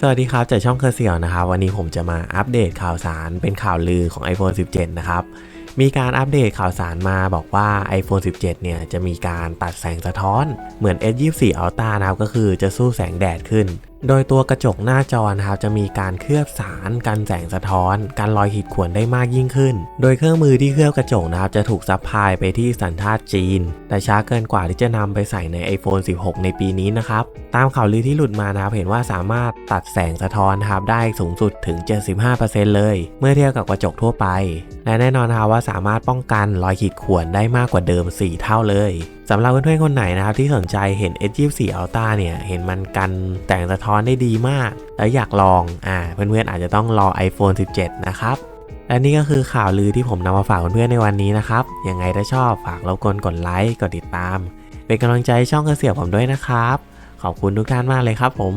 สวัสดีครับจากช่องเคอร์เซียวนะครับ วันนี้ผมจะมาอัปเดตข่าวสารเป็นข่าวลือของ iPhone 17 นะครับ มีการอัปเดตข่าวสารมาบอกว่า iPhone 17 เนี่ยจะมีการตัดแสงสะท้อนเหมือน S24 Ultra นะครับก็คือจะสู้แสงแดดขึ้นโดยตัวกระจกหน้าจอนะครับจะมีการเคลือบสารกันแสงสะท้อน การลอยขีดข่วนได้มากยิ่งขึ้น โดยเครื่องมือที่เคลือบกระจกนะครับจะถูกซัพพลายไปที่สัญชาติจีน แต่ช้าเกินกว่าที่จะนำไปใส่ใน iPhone 16 ในปีนี้นะครับ ตามข่าวลือที่หลุดมานะครับเห็นว่าสามารถตัดแสงสะท้อนนะครับได้สูงสุดถึง 75%เลย เมื่อเทียบกับกระจกทั่วไป และแน่นอนนะครับว่าสามารถป้องกันรอยขีดข่วนได้มากกว่าเดิม 4 เท่าเลย สำหรับเพื่อนๆคนไหนนะครับที่สนใจเห็น S24 Ultra เนี่ยเห็นมันกันแต่งสะท้อนได้ดีมาก แล้วอยากลองอ่าเพื่อนๆอาจจะต้องรอ iPhone 17 นะครับ และนี่ก็คือข่าวลือที่ผมนำมาฝากเพื่อนๆในวันนี้นะครับยังไงถ้าชอบฝากรบกวนกดไลค์กดติดตาม เป็นกำลังใจช่องกระเสียบผมด้วยนะครับ ขอบคุณทุกท่านมากเลยครับผม